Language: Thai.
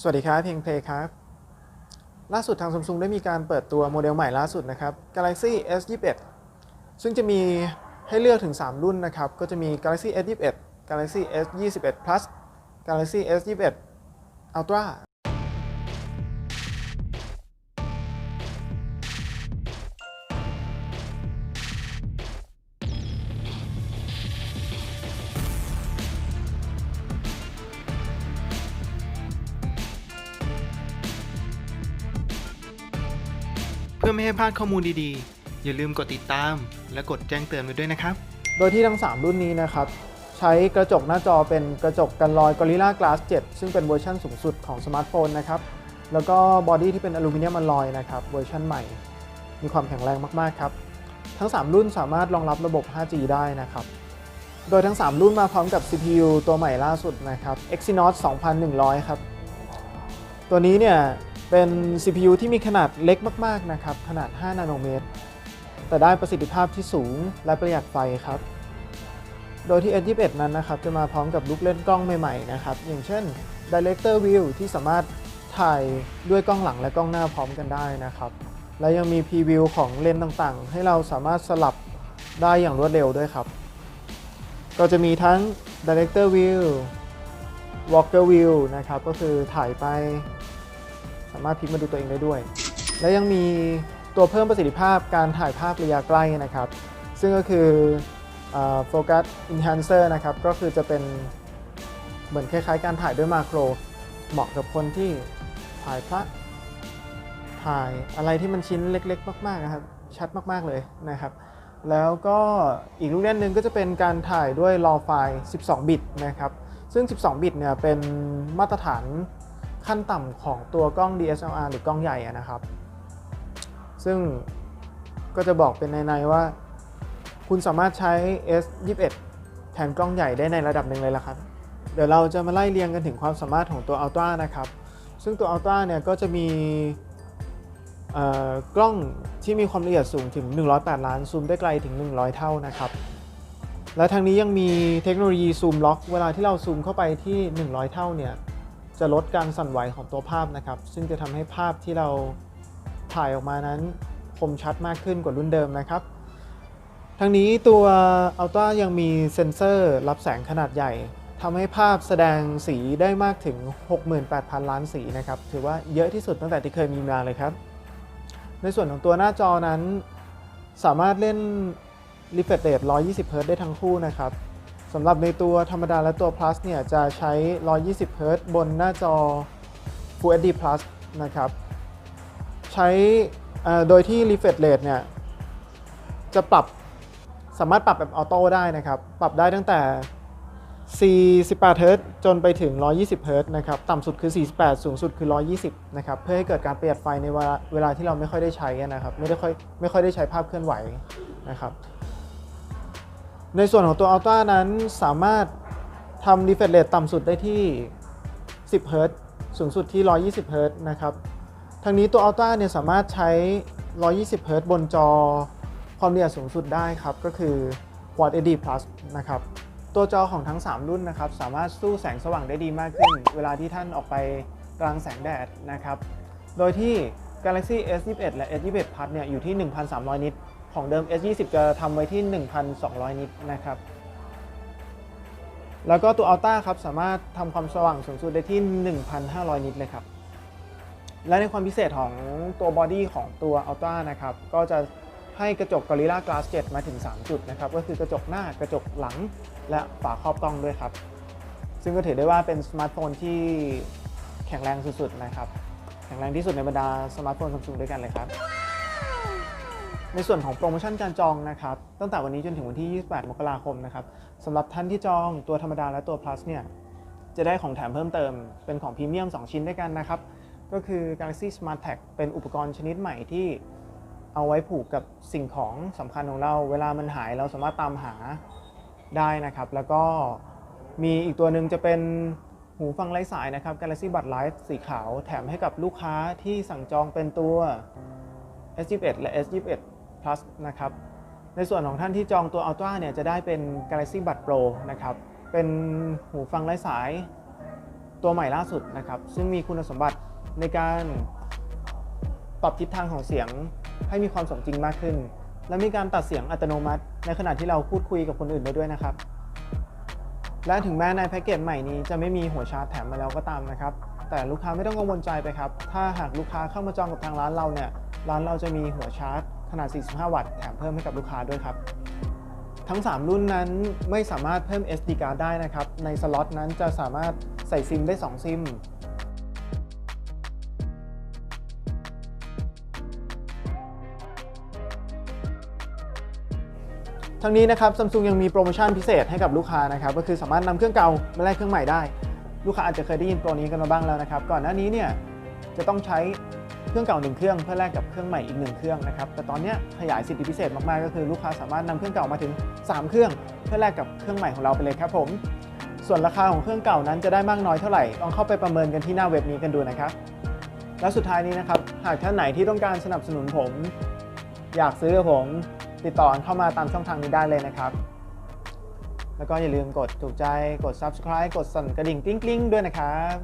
สวัสดีครับเพียงเพลครับ ล่าสุดทางซัมซุงได้มีการเปิดตัวโมเดลใหม่ล่าสุดนะครับ Galaxy S21 ซึ่งจะมีให้เลือกถึง 3 รุ่นนะครับ ก็จะมี Galaxy S21 Galaxy S21 Plus Galaxy S21 Ultra พื่อไม่ให้พลาดข้อมูลดีๆ อย่าลืมกดติดตาม และกดแจ้งเตือนไว้ด้วยนะครับ โดยที่ทั้ง 3 รุ่นนี้นะครับ ใช้กระจกหน้าจอเป็นกระจกกันรอย Gorilla Glass 7 ซึ่งเป็นเวอร์ชันสูงสุดของสมาร์ทโฟนนะครับ แล้วก็บอดี้ที่เป็นอลูมิเนียมอลลอยนะครับเวอร์ชันใหม่ มีความแข็งแรงมากๆครับ ทั้ง 3 รุ่นสามารถรองรับระบบ 5G ได้นะครับ โดยทั้ง 3 รุ่นมาพร้อมกับ CPU ตัวใหม่ล่าสุดนะครับ Exynos 2100 ครับ ตัวนี้เนี่ย เป็น CPU ที่มีขนาดเล็กมากๆนะครับ ขนาด 5 นาโนเมตร แต่ได้ประสิทธิภาพที่สูงและประหยัดไฟครับ โดยที่ S21 นั้นนะครับจะมาพร้อมกับลูกเล่นกล้องใหม่ๆนะครับ อย่างเช่น Director View ที่สามารถถ่ายด้วยกล้องหลังและกล้องหน้าพร้อมกันได้นะครับ และยังมี Preview ของเลนส์ต่างๆ ให้เราสามารถสลับได้อย่างรวดเร็วด้วยครับ ก็จะมีทั้ง Director View Walker View นะครับ ก็คือถ่ายไป สามารถพลิกมาดูตัวเองได้ด้วย และยังมีตัวเพิ่มประสิทธิภาพการถ่ายภาพระยะใกล้นะครับ ซึ่งก็คือโฟกัส enhancer นะครับ ก็คือจะเป็นเหมือนคล้ายๆ การถ่ายด้วยมาโคร เหมาะกับคนที่ถ่ายพระถ่ายอะไรที่มันชิ้นเล็กๆ มากๆนะครับ ชัดมากๆเลยนะครับ แล้วก็อีกลูกเล่นหนึ่งก็จะเป็นการถ่ายด้วย RAW ไฟล์ 12 บิตนะครับ ซึ่ง 12 บิตเนี่ยเป็นมาตรฐาน ขั้นต่ำของตัวกล้อง DSLR หรือกล้องใหญ่อะนะครับ ซึ่งก็จะบอกเป็นในๆว่า คุณสามารถใช้ S21 แทนกล้องใหญ่ได้ในระดับหนึ่งเลยละครับ เดี๋ยวเราจะมาไล่เรียงกันถึงความสามารถของตัว Ultra นะครับ ซึ่งตัว Ultra เนี่ยก็จะมีกล้องที่มีความละเอียดสูงถึง 108 ล้านซูมได้ไกลถึง 100 เท่านะครับ และทางนี้ยังมีเทคโนโลยีซูมล็อก เวลาที่เราซูมเข้าไปที่ 100 เท่าเนี่ย จะลดการสั่นไหวของตัวภาพนะครับ ซึ่งจะทำให้ภาพที่เราถ่ายออกมานั้นคมชัดมากขึ้นกว่ารุ่นเดิมนะครับ ทั้งนี้ตัว Ultra ยังมีเซ็นเซอร์รับแสงขนาดใหญ่ทำให้ภาพแสดงสีได้มากถึง 68,000 ล้านสีนะครับ ถือว่าเยอะที่สุดตั้งแต่ที่เคยมีมาเลยครับ ในส่วนของตัวหน้าจอนั้น สามารถเล่น refresh rate 120 Hz ได้ทั้งคู่นะครับ สำหรับในตัวธรรมดาและตัว plus เนี่ยจะใช้ 120 Hz บนหน้าจอ Full HD plus นะครับ ใช้โดยที่ refresh rate เนี่ยจะปรับสามารถปรับแบบออโต้ได้นะครับ ปรับได้ตั้งแต่ 48 Hz จนไปถึง 120 Hz นะครับ ต่ำสุดคือ 48 สูงสุดคือ 120 นะครับ เพื่อให้เกิดการประหยัดไฟในเวลาเวลาที่เราไม่ค่อยได้ใช้นะครับ ไม่ได้ค่อยไม่ค่อยได้ใช้ภาพเคลื่อนไหวนะครับ ในส่วนของตัว Ultra นั้นสามารถทำ refresh rate ต่ำสุดได้ที่ 10 Hz สูงสุดที่ 120 Hz นะครับทางนี้ตัว Ultra เนี่ยสามารถใช้ 120 Hz บนจอความละเอียดสูงสุดได้ครับ ก็คือ Quad HD Plus นะครับตัวจอของทั้ง 3 รุ่นนะครับ สามารถสู้แสงสว่างได้ดีมากขึ้น เวลาที่ท่านออกไปกลางแสงแดดนะครับ โดยที่ Galaxy S21 และ S21 Plus เนี่ยอยู่ที่ 1,300 นิต ของเดิม S20 จะทำไว้ที่ 1,200 นิตนะครับ แล้วก็ตัว Ultra ครับสามารถทำความสว่างสูงสุดได้ที่ 1,500 นิตเลยครับ และในความพิเศษของตัวบอดี้ของตัว Ultra นะครับ ก็จะให้กระจก Gorilla Glass 7 มาถึง 3 จุดนะครับ ก็คือกระจกหน้ากระจกหลังและฝาครอบกล้องด้วยครับ ซึ่งก็ถือได้ว่าเป็นสมาร์ทโฟนที่แข็งแรงสุดๆนะครับ แข็งแรงที่สุดในบรรดาสมาร์ทโฟนซัมซุงด้วยกันเลยครับ ในส่วนของโปรโมชั่นการจองนะครับตั้งแต่วันนี้จนถึงวันที่ 28 มกราคมนะครับสำหรับท่านที่จองตัวธรรมดาและตัว plus เนี่ยจะได้ของแถมเพิ่มเติมเป็นของพรีเมียม 2 ชิ้นด้วยกันนะครับ ก็คือ Galaxy Smart Tag เป็นอุปกรณ์ชนิดใหม่ที่เอาไว้ผูกกับสิ่งของสำคัญของเรา เวลามันหายเราสามารถตามหาได้นะครับ แล้วก็มีอีกตัวหนึ่งจะเป็นหูฟังไร้สายนะครับ Galaxy Buds Live สีขาวแถมให้กับลูกค้าที่สั่งจองเป็นตัว S21 และ S21 Plus นะครับ ในส่วนของท่านที่จองตัว Ultra เนี่ยจะได้เป็น Galaxy Buds Pro นะครับ เป็นหูฟังไร้สายตัวใหม่ล่าสุดนะครับ ซึ่งมีคุณสมบัติในการปรับทิศทางของเสียงให้มีความสมจริงมากขึ้น และมีการตัดเสียงอัตโนมัติ ในขณะที่เราพูดคุยกับคนอื่นได้ด้วยนะครับ และถึงแม้ในแพ็กเกจใหม่นี้จะไม่มีหัวชาร์จแถมมาแล้วก็ตามนะครับ แต่ลูกค้าไม่ต้องกังวลใจไปครับ ถ้าหากลูกค้าเข้ามาจองกับทางร้านเราเนี่ย ร้านเราจะมีหัวชาร์จ ขนาด 45 วัตต์ แถมเพิ่มให้กับลูกค้าด้วยครับ ทั้ง 3 รุ่นนั้นไม่สามารถเพิ่ม SD card ได้นะครับ ในสล็อตนั้นจะสามารถใส่ซิมได้ 2 ซิม ทั้งนี้นะครับซัมซุงยังมีโปรโมชั่นพิเศษให้กับลูกค้านะครับ ก็คือสามารถนำเครื่องเก่ามาแลกเครื่องใหม่ได้ ลูกค้าอาจจะเคยได้ยินโปรนี้กันมาบ้างแล้วนะครับ ก่อนหน้านี้เนี่ยจะต้องใช้ เครื่องเก่าหนึ่งเครื่องเพื่อแลกกับเครื่องใหม่อีกหนึ่งเครื่องนะครับ แต่ตอนนี้ขยายสิทธิพิเศษมากๆ ก็คือลูกค้าสามารถนำเครื่องเก่ามาถึง 3 เครื่อง เพื่อแลกกับเครื่องใหม่ของเราไปเลยครับผม ส่วนราคาของเครื่องเก่านั้นจะได้มากน้อยเท่าไหร่ ลองเข้าไปประเมินกันที่หน้าเว็บนี้กันดูนะครับ และสุดท้ายนี้นะครับ หากท่านไหนที่ต้องการสนับสนุนผม อยากซื้อผมติดต่อเข้ามาตามช่องทางนี้ได้เลยนะครับ แล้วก็อย่าลืมกดถูกใจ กด subscribe กดสั่นกระดิ่งกริ๊งๆด้วยนะครับ